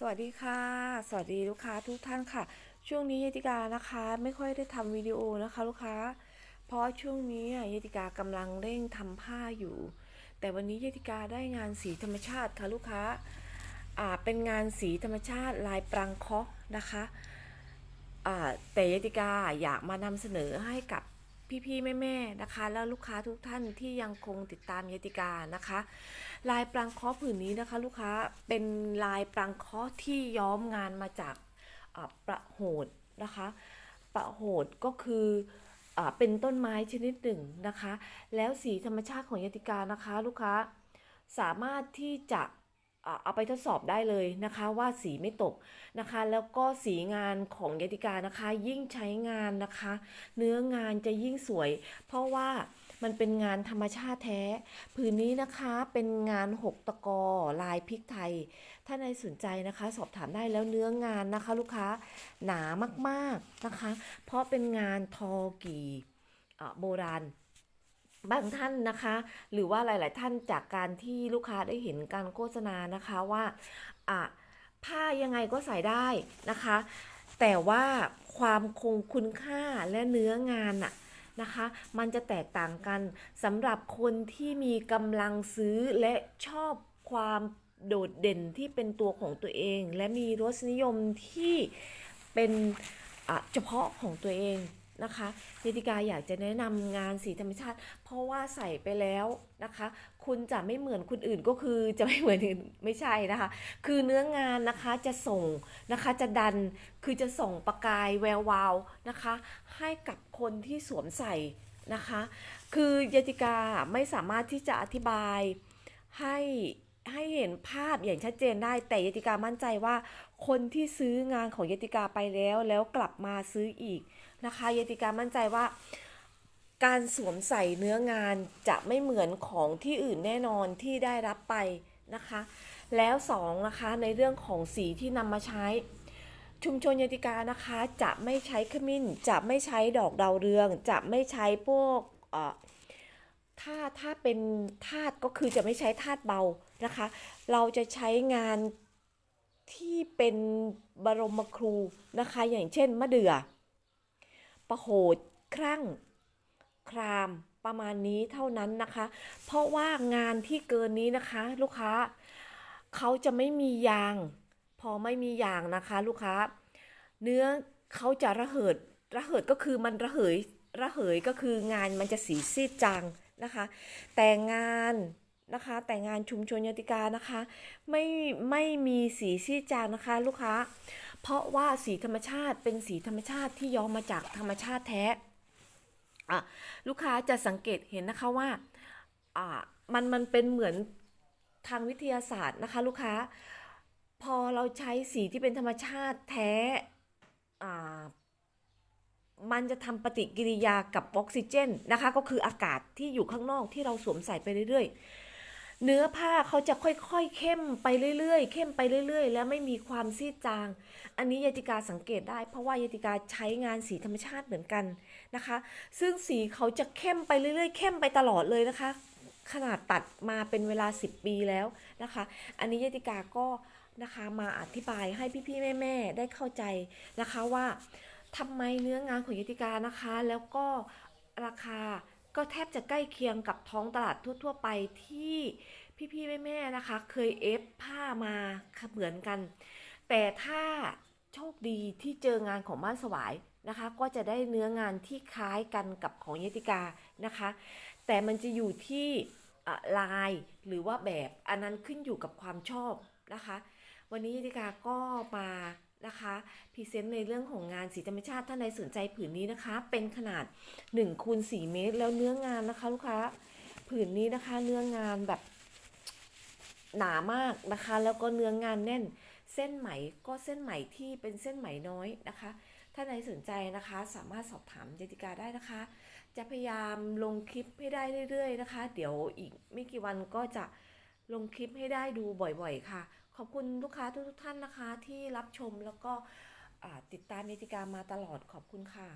สวัสดีค่ะ สวัสดีลูกค้าทุกท่านค่ะ ช่วงนี้ยติกานะคะ ไม่ค่อยได้ทำวิดีโอนะคะ ลูกค้า เพราะช่วงนี้ยติกากำลังเร่งทำผ้าอยู่ แต่วันนี้ยติกาได้งานสีธรรมชาติค่ะลูกค้าอ่าเป็นงานสีธรรมชาติลายปรังเคาะนะคะอ่าแต่ยติกาอยากมานำเสนอให้กับ พี่ๆแม่ๆนะคะ แล้วลูกค้าทุกท่านที่ยังคงติดตามยติกานะคะ ลายปรังคาะผืนนี้นะคะ ลูกค้าเป็นลายปรังคาะที่ย้อมงานมาจากประโหดนะคะ ประโหดก็คือเป็นต้นไม้ชนิดหนึ่งนะคะ แล้วสีธรรมชาติของยติกานะคะ ลูกค้าสามารถที่จะ เอาไปทดสอบได้เลยนะคะว่าสีไม่ตกนะคะ แล้วก็สีงานของยติกานะคะ ยิ่งใช้งานนะคะ เนื้องานจะยิ่งสวย เพราะว่ามันเป็นงานธรรมชาติแท้ ผืนนี้นะคะเป็นงานหกตะกอลายพริกไทย ถ้าในสนใจนะคะ สอบถามได้แล้วเนื้องานนะคะ ลูกค้าหนามากๆนะคะ เพราะเป็นงานทอกี่โบราณ บางท่านนะคะ หรือว่าหลาย ๆ ท่านจากการที่ลูกค้าได้เห็นการโฆษณานะคะว่าอะผ้ายังไงก็ใส่ได้นะคะ แต่ว่าความคงคุณค่าและเนื้องานอะนะคะ มันจะแตกต่างกันสำหรับคนที่มีกำลังซื้อและชอบความโดดเด่นที่เป็นตัวของตัวเอง และมีรสนิยมที่เป็นเฉพาะของตัวเอง นะคะเยติกาอยากจะแนะนำงานสีธรรมชาติ เพราะว่าใส่ไปแล้วนะคะ คุณจะไม่เหมือนคนอื่นก็คือจะไม่เหมือนอื่นไม่ใช่นะคะ คือเนื้องานนะคะจะส่งนะคะจะดันคือจะส่งประกายแวววาวนะคะ ให้กับคนที่สวมใส่นะคะ คือยติกาไม่สามารถที่จะอธิบายให้ ให้เห็นภาพอย่างชัดเจนได้ แต่ยติกามั่นใจว่า คนที่ซื้องานของยติกาไปแล้วแล้วกลับมาซื้ออีกนะคะยติกามั่นใจว่า การสวมใส่เนื้องานจะไม่เหมือนของที่อื่นแน่นอนที่ได้รับไปนะคะ แล้วสองนะคะในเรื่องของสีที่นำมาใช้ ชุมชนยติกานะคะจะไม่ใช้ขมิ้น จะไม่ใช้ดอกดาวเรือง จะไม่ใช้พวกเอ่อ ถ้าถ้าเป็นธาตุก็คือจะไม่ใช้ธาตุเบานะคะ เราจะใช้งานที่เป็นบรมครูนะคะ อย่างเช่นมะเดื่อประโหดครั่ง ครามประมาณนี้เท่านั้นนะคะ เพราะว่างานที่เกินนี้นะคะ ลูกค้าเขาจะไม่มียาง พอไม่มียางนะคะ ลูกค้า เนื้อเขาจะระเหิดระเหิดก็คือมันระเหยระเหยก็คืองานมันจะสีซีดจาง นะคะ แต่งงานนะคะ แต่งงานชุมชนยติกานะคะ ไม่ไม่มีสีซีดจางนะคะ ลูกค้า เพราะว่าสีธรรมชาติเป็นสีธรรมชาติที่ย้อมมาจากธรรมชาติแท้อะลูกค้าจะสังเกตเห็นนะคะว่าอ่ามันมันเป็นเหมือนทางวิทยาศาสตร์นะคะ ลูกค้า พอเราใช้สีที่เป็นธรรมชาติแท้อ่า มันจะทำปฏิกิริยากับออกซิเจนนะคะ ก็คืออากาศที่อยู่ข้างนอกที่เราสวมใส่ไปเรื่อยๆ เนื้อผ้าเขาจะค่อยๆ เข้มไปเรื่อยๆ เข้มไปเรื่อยๆ แล้วไม่มีความซีดจาง อันนี้ยติกาสังเกตได้ เพราะว่ายติกาใช้งานสีธรรมชาติเหมือนกันนะคะ ซึ่งสีเขาจะเข้มไปเรื่อยๆ เข้มไปตลอดเลยนะคะ ขนาดตัดมาเป็นเวลา 10 ปีแล้วนะคะ อันนี้ยติกาก็นะคะมาอธิบายให้พี่ๆแม่ๆได้เข้าใจนะคะว่า ทำไมเนื้องานของยติกานะคะ แล้วก็ราคาก็แทบจะใกล้เคียงกับท้องตลาดทั่ว ๆ ไปที่พี่ๆแม่ๆนะคะ เคยเอฟผ้ามาเหมือนกัน แต่ถ้าโชคดีที่เจองานของบ้านสวายนะคะ ก็จะได้เนื้องานที่คล้ายกันกับของยติกานะคะ แต่มันจะอยู่ที่ลายหรือว่าแบบอันนั้นขึ้นอยู่กับความชอบนะคะ วันนี้ยติกาก็มา นะคะพรีเซนต์ในเรื่องของงานสีธรรมชาติท่านใดสนใจผืนนี้นะคะ เป็นขนาด1คูณ4เมตร แล้วเนื้องานนะคะลูกค้าผืนนี้นะคะ เนื้องานแบบหนามากนะคะ แล้วก็เนื้องานแน่น เส้นไหมก็เส้นไหมที่เป็นเส้นไหมน้อยนะคะถ้าใครสนใจนะคะ สามารถสอบถามเจติกาได้นะคะ จะพยายามลงคลิปให้ได้เรื่อยๆนะคะ เดี๋ยวอีกไม่กี่วันก็จะลงคลิปให้ได้ดูบ่อยๆค่ะ ขอบคุณลูกค้าทุกๆท่านนะคะที่รับชมแล้วก็ติดตามเจติกามาตลอดขอบคุณค่ะ